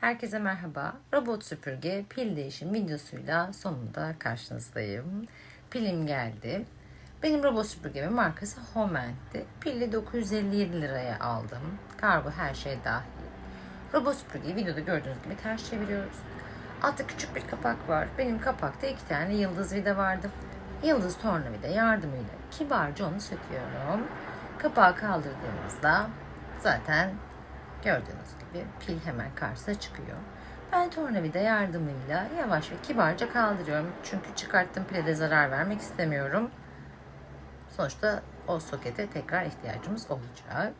Herkese merhaba. Robot süpürge pil değişim videosuyla sonunda karşınızdayım. Pilim geldi. Benim robot süpürgemin markası Homeland'di. Pilli 957 liraya aldım. Kargo her şey dahil. Robot süpürgeyi videoda gördüğünüz gibi ters çeviriyoruz. Altta küçük bir kapak var. Benim kapakta iki tane yıldız vida vardı. Yıldız tornavida yardımıyla kibarca onu söküyorum. Kapağı kaldırdığımızda zaten gördüğünüz gibi pil hemen karşısına çıkıyor. Ben tornavida yardımıyla yavaş ve kibarca kaldırıyorum. Çünkü çıkarttığım pile de zarar vermek istemiyorum. Sonuçta o sokete tekrar ihtiyacımız olacak.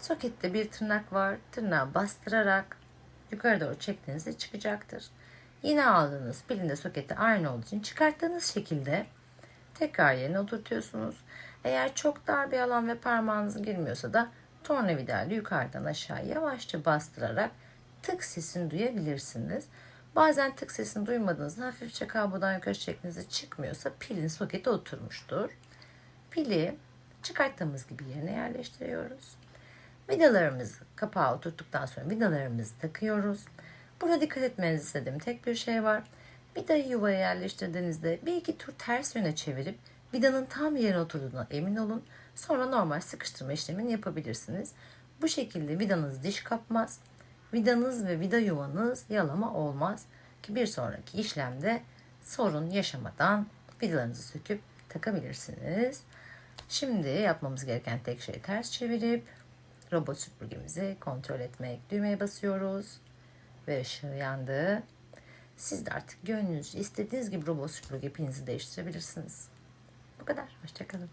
Sokette bir tırnak var. Tırnağı bastırarak yukarı doğru çektiğinizde çıkacaktır. Yine aldığınız pilin de soketi aynı olduğu için çıkarttığınız şekilde tekrar yerine oturtuyorsunuz. Eğer çok dar bir alan ve parmağınız girmiyorsa da tornavidayla yukarıdan aşağı yavaşça bastırarak tık sesini duyabilirsiniz. Bazen tık sesini duymadığınızda hafifçe kablodan yukarı çektiğinizde çıkmıyorsa pilin soketi oturmuştur. Pili çıkarttığımız gibi yerine yerleştiriyoruz. Vidalarımızı kapağı oturttuktan sonra vidalarımızı takıyoruz. Burada dikkat etmenizi istediğim tek bir şey var. Vidayı yuvaya yerleştirdiğinizde bir iki tur ters yöne çevirip vidanın tam yerine oturduğuna emin olun. Sonra normal sıkıştırma işlemini yapabilirsiniz. Bu şekilde vidanız diş kapmaz. Vidanız ve vida yuvanız yalama olmaz. Ki bir sonraki işlemde sorun yaşamadan vidalarınızı söküp takabilirsiniz. Şimdi yapmamız gereken tek şey ters çevirip robot süpürgemizi kontrol etmek. Düğmeye basıyoruz ve ışığı yandı. Siz de artık gönlünüzce istediğiniz gibi robot süpürge pilinizi değiştirebilirsiniz. Bu kadar. Hoşçakalın.